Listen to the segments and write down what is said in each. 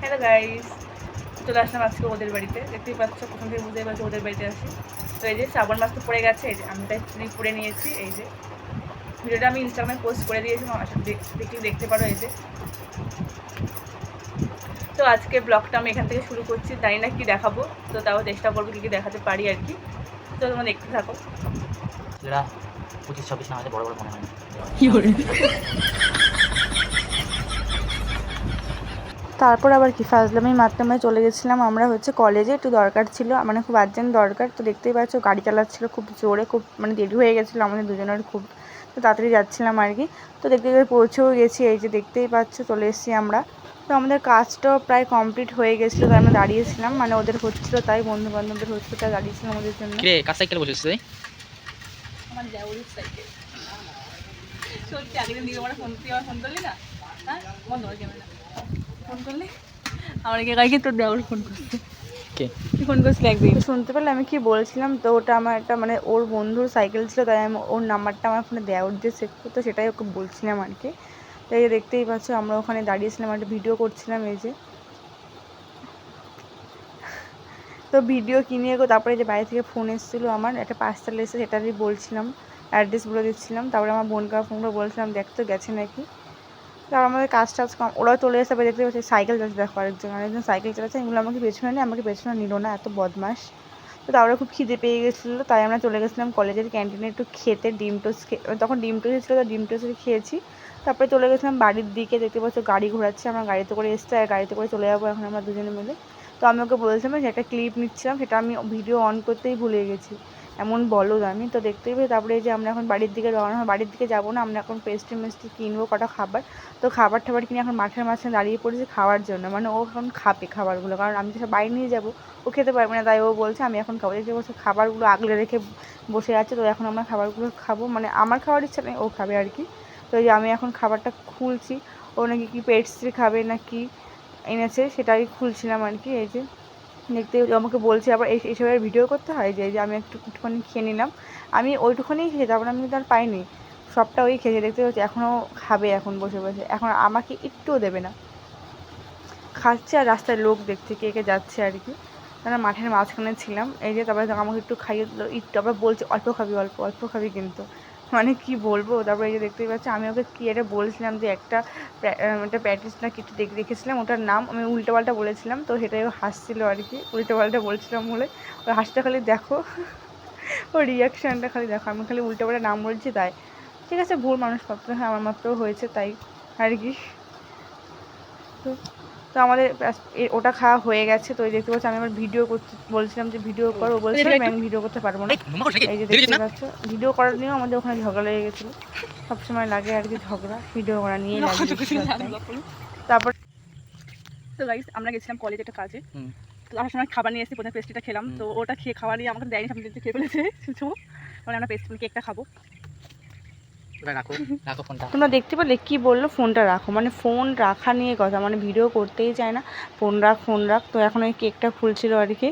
Hello guys চলে আসলাম আজকে ওদের বাড়িতে। দেখতেই পাচ্ছ প্রথম থেকে বুঝতেই পারছ ওদের বাড়িতে আসি তো এই যে শ্রাবণ মাস তো পড়ে গেছে এই যে আমি তাই চুরি পরে নিয়েছি এই যে। ভিডিওটা আমি ইনস্টাগ্রামে পোস্ট করে দিয়েছি দেখি দেখতে পারো এই যে। তো আজকে ব্লগটা আমি এখান থেকে শুরু করছি জানি না কি দেখাবো তো তাও চেষ্টা করব কী কী দেখাতে পারি আর কি। তো তোমরা দেখতে থাকো। পঁচিশ ছাব্বিশ না হয়তো বড় বড় মনে হয় না তারপর আবার কি ফাজলামি মারতে মারতে চলে গেছিলাম। আমরা হচ্ছে কলেজে একটু দরকার ছিল মানে খুব আর্জেন্ট দরকার। তো দেখতেই পাচ্ছ গাড়ি চালাচ্ছিলো খুব জোরে খুব মানে দেরি হয়ে গেছিল আমাদের দুজনের খুব। তো তাড়াতাড়ি যাচ্ছিলাম আর কি। তো দেখতে দেখতে পৌঁছেও গেছি এই যে দেখতেই পাচ্ছ চলে এসেছি আমরা। তো আমাদের কাজটাও প্রায় কমপ্লিট হয়ে গেছিল তাই আমরা দাঁড়িয়েছিলাম। মানে ওদের হচ্ছিল তাই বন্ধু বান্ধবদের হচ্ছিল তাই দাঁড়িয়েছিলাম ওদের জন্য। কিরে কার সাইকেল বসেছিস তুই? আমার দেওয়ারির সাইকেল সত্যি আগের দিন দিকে ফোন তুই আমার ফোন করলি না? হ্যাঁ? বন্ধ করে ক্যামেরা ফোন করলি? আমার কে কালকে তোর দেওয়ার ফোন করছে। কে? তুই ফোন করছিলি একদিন। শুনতে পেলে আমি কি বলছিলাম তো ওটা আমার একটা মানে ওর বন্ধুর সাইকেল ছিল তাই আমি ওর নাম্বারটা আমার ফোনে দেওয়ার দিয়ে সেভ করতো সেটাই ওকে বলছিলাম আর কি। তাই এই দেখতেই পাচ্ছ আমরা ওখানে দাঁড়িয়েছিলাম একটা ভিডিও করছিলাম এই যে। তো ভিডিও কিনে গো তারপরে যে বাইরে থেকে ফোন এসেছিল আমার একটা পার্সেল এসে সেটারই বলছিলাম অ্যাড্রেস বলে দিচ্ছিলাম। তারপরে আমার বোনকে ফোন করে বলছিলাম দেখতো গেছে নাকি? তারপর আমাদের কাজ টাজ কম ওরাও চলে এসে তারপরে দেখতে পাচ্ছি সাইকেল চালাচ্ছে দেখো আরেকজন আরেকজন সাইকেল চালাচ্ছে। এগুলো আমাকে পেছনে নিয়ে, আমাকে পেছনে নিল না, এত বদমাস তো তারপরে খুব খিদে পেয়ে গেছিল তাই আমরা চলে গেছিলাম কলেজের ক্যান্টিনে একটু খেতে, ডিম টোস্ট খেয়ে তখন ডিম টোস্ট ছিল, তো ডিম টোস্ট খেয়েছি। তারপরে চলে গেছিলাম বাড়ির দিকে, দেখতে পাচ্ছ গাড়ি ঘোরাচ্ছে, আমরা গাড়িতে করে এসছি, আর গাড়িতে করে চলে যাব এখন আমরা দুজনে মিলে। তো আমি ওকে বলেছিলাম যে একটা ক্লিপ নিচ্ছিলাম, সেটা আমি ভিডিও অন করতেই ভুলে গেছি। এমন বলো আমি তো দেখতেই পাই তারপরে এই যে আমরা এখন বাড়ির দিকে রওনা হয় বাড়ির দিকে যাব না, আমরা এখন পেস্ট্রি মেস্ট্রি কিনবো কটা খাবার। তো খাবার টাবার কিনে এখন মাঠের মাঝখানে দাঁড়িয়ে পড়েছি খাওয়ার জন্য। মানে ও এখন খাবে খাবারগুলো, কারণ আমি তো সব বাইরে নিয়ে যাব। ও খেতে পারবে না, তাই ও বলছে, আমি এখন খাব। দেখতে বলছে, খাবারগুলো আগলে রেখে বসে আছে, তো এখন আমরা খাবারগুলো খাব। মানে আমার খাওয়ার ইচ্ছা নেই, ও খাবে আর কি। তো এই যে আমি এখন খাবারটা খুলছি। ও নাকি কি পেস্ট্রি খাবে না কি এনেছে, সেটাই খুলছিলাম আর কি, এই যে। দেখতে আমাকে বলছে, আবার এই এইসবের ভিডিও করতে হয় যে আমি একটু, একটুখানি খেয়ে নিলাম। আমি ওইটুখানি খেয়ে তারপরে আমি কিন্তু আর পাইনি। সবটা ওই খেয়েছে, দেখতে পাচ্ছি এখনও খাবে এখন বসে বসে। এখন আমাকে একটুও দেবে না। খাচ্ছে আর রাস্তায় লোক দেখতে কে কে যাচ্ছে আর কি। তারা মাঠের মাঝখানে ছিলাম। এই যে তারপরে আমাকে একটু খাইয়ে দিল আবার বলছে, অল্প খাবি, অল্প অল্প খাবি কিন্তু। মানে কি বলব? তারপরে এই যে দেখতেই পাচ্ছি, আমি ওকে কি এটা বলছিলাম যে একটা একটা প্যাটিস না কিছু দেখে রেখেছিলাম ওটার নাম আমি উল্টো পাল্টা বলেছিলাম, তো সেটাই হাসছিল আর কি, উল্টো পাল্টা বলছিলাম বলে। ওই হাসটা খালি দেখো ওর রিয়াকশানটা খালি দেখো, আমি খালি উল্টো পাল্টা নাম বলছি তাই। ঠিক আছে, ভুল মানুষ মাত্র হ্যাঁ আমার মাত্রও হয়েছে তাই, আর কি। তো তো আমাদের ব্যাস- এ- ওটা খাওয়া হয়ে গেছে। তো এই দেখতে পাচ্ছি আমি আবার ভিডিও করতে বলছিলাম যে ভিডিও করো ও বলছে আমি ভিডিও করতে পারব না। এই যে দেখতে পাচ্ছ ভিডিও করার নিয়েও আমাদের ওখানে ঝগড়া লেগে গেছিল। সবসময় লাগে আর কি ঝগড়া ভিডিও করা নিয়ে লাগে তারপর তো গাইস আমরা গেছিলাম কলেজে একটা কাজে। তো আসার সময় খাবার নিয়ে এসেছি প্রথমে পেস্ট্রিটা খেলাম। তো ওটা খেয়ে খাওয়া নিয়ে আমাকে দেয়নি সামনে খেয়ে ফেলেছে। মানে আমরা পেস্ট্রি কেকটা খাব। তোমরা দেখতে পেলে কি বলল? ফোনটা রাখো। মানে ফোন রাখা নিয়ে কথা মানে ভিডিও করতেই চায় না। ফোন রাখ ফোন রাখ। তো এখন ওই কেকটা খুলছিল আর কি।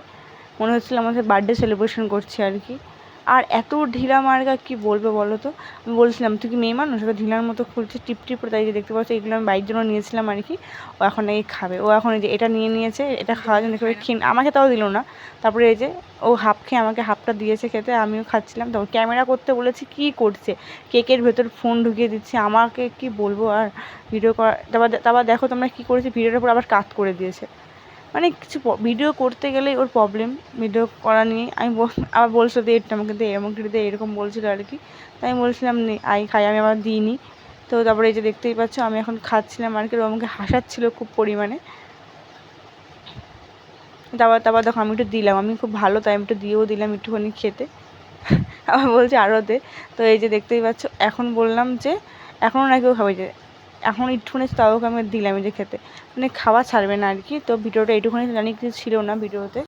মনে হচ্ছিল আমাদের বার্থডে সেলিব্রেশন করছি আর কি। আর এত ঢিলা মার্গা কি বলবে বলো তো? আমি বলছিলাম, তুই কি মেয়ে মানুষ? ওটা ঢিলার মতো খুলছে, টিপ টিপ করে তাই যে দেখতে পাচ্ছ, এগুলো আমি বাইর জন্য নিয়েছিলাম আর কি। ও এখন এই খাবে। ও এখন এই যে এটা নিয়ে নিয়েছে, এটা খাওয়ার জন্য দেখবে খেয়ে আমাকে তাও দিল না। তারপরে এই যে ও হাফ খেয়ে আমাকে হাফটা দিয়েছে খেতে, আমিও খাচ্ছিলাম। তারপর ক্যামেরা করতে বলেছি, কি করছে? কেকের ভেতর ফোন ঢুকিয়ে দিচ্ছে। আমাকে কি বলব আর ভিডিও করা তারপর তারপর দেখো তোমরা কী করেছি? ভিডিওটার উপর আবার কাত করে দিয়েছে। মানে কিছু ভিডিও করতে গেলেই ওর প্রবলেম ভিডিও করা নিয়ে। আমি আবার বলছিল দে এটা আমাকে দে আমাকে দে, এরকম বলছিল আর কি। তাই আমি বলছিলাম, নে আই খাই, আমি আবার দিইনি। তো তারপরে এই যে দেখতেই পাচ্ছ, আমি এখন খাচ্ছিলাম আর কি, ও আমাকে হাসাচ্ছিল খুব পরিমাণে। তারপর তারপর দেখো, আমি একটু দিলাম। আমি খুব ভালো, তাই আমি একটু দিয়েও দিলাম একটুখানি খেতে। আবার বলছে আরও দে। তো এই যে দেখতেই পাচ্ছ, এখন বললাম যে, এখনও নাকি ও খাবে। যে এখন একটুখানি তাও আমি দিলাম যে খেতে। মানে খাওয়া ছাড়বে না আর কি, তো ভিডিওটা এইটুখানি, জানি কিছু ছিল না ভিডিওতে।